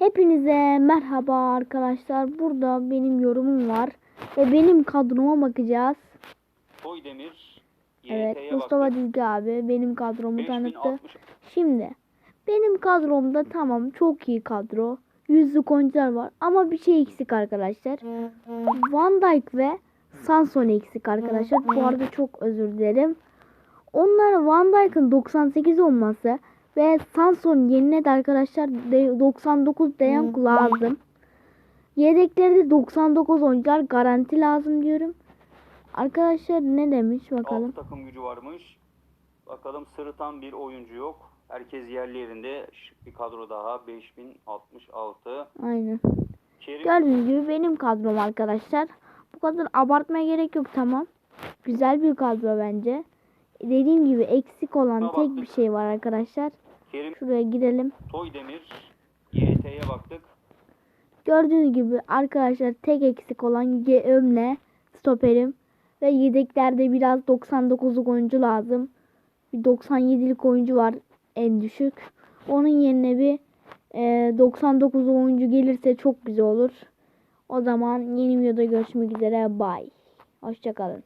Hepinize merhaba arkadaşlar. Burada benim yorumum var. Ve benim kadroma bakacağız. Toydemir Evet Mustafa. Dizgi abi benim kadromu tanıttı. 5060 Şimdi benim kadromda tamam çok iyi kadro. Yüzlük oyuncular var ama bir şey eksik arkadaşlar. Van Dijk ve Sanson eksik arkadaşlar. Bu arada çok özür dilerim. Onlar Van Dijk'ın 98 olması ve Sanson yerine de arkadaşlar de- 99 Deyank lazım. Yedeklerde 99 oyuncular garanti lazım diyorum. Arkadaşlar ne demiş bakalım. Altı takım gücü varmış. Bakalım sırıtan bir oyuncu yok. Herkes yerli yerinde. Şık bir kadro daha. 5066. Aynen. Kerim Gördüğünüz gibi benim kadrom arkadaşlar. Bu kadar abartmaya gerek yok tamam. Güzel bir kadro bence. Dediğim gibi eksik olan Buna tek bir baktık. şey var arkadaşlar. Kerim Şuraya gidelim. Toydemir YT'ye baktık. Gördüğünüz gibi arkadaşlar tek eksik olan Ömle stoperim. Ve yedeklerde biraz 99'luk oyuncu lazım. Bir 97'lik oyuncu var en düşük. Onun yerine bir e, 99 oyuncu gelirse çok güzel olur. O zaman yeni videoda görüşmek üzere. Bye. Hoşçakalın.